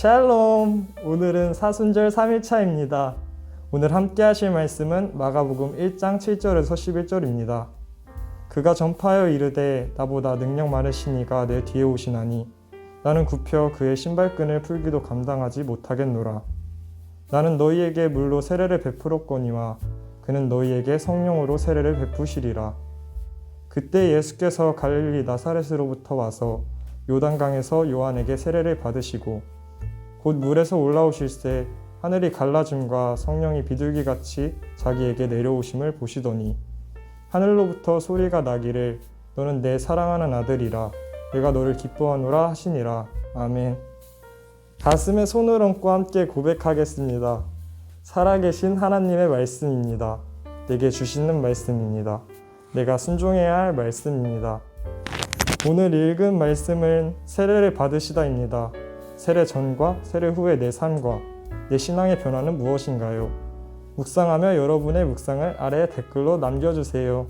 샬롬! 오늘은 사순절 3일차입니다. 오늘 함께 하실 말씀은 마가복음 1장 7절에서 11절입니다. 그가 전파하여 이르되 나보다 능력 많으시니가 내 뒤에 오시나니 나는 굽혀 그의 신발끈을 풀기도 감당하지 못하겠노라. 나는 너희에게 물로 세례를 베풀었거니와 그는 너희에게 성령으로 세례를 베푸시리라. 그때 예수께서 갈릴리 나사렛으로부터 와서 요단강에서 요한에게 세례를 받으시고 곧 물에서 올라오실새 하늘이 갈라짐과 성령이 비둘기 같이 자기에게 내려오심을 보시더니 하늘로부터 소리가 나기를 너는 내 사랑하는 아들이라 내가 너를 기뻐하노라 하시니라. 아멘. 가슴에 손을 얹고 함께 고백하겠습니다. 살아계신 하나님의 말씀입니다. 내게 주시는 말씀입니다. 내가 순종해야 할 말씀입니다. 오늘 읽은 말씀은 세례를 받으시다입니다 세례 전과 세례 후의 내 삶과 내 신앙의 변화는 무엇인가요? 묵상하며 여러분의 묵상을 아래 댓글로 남겨주세요.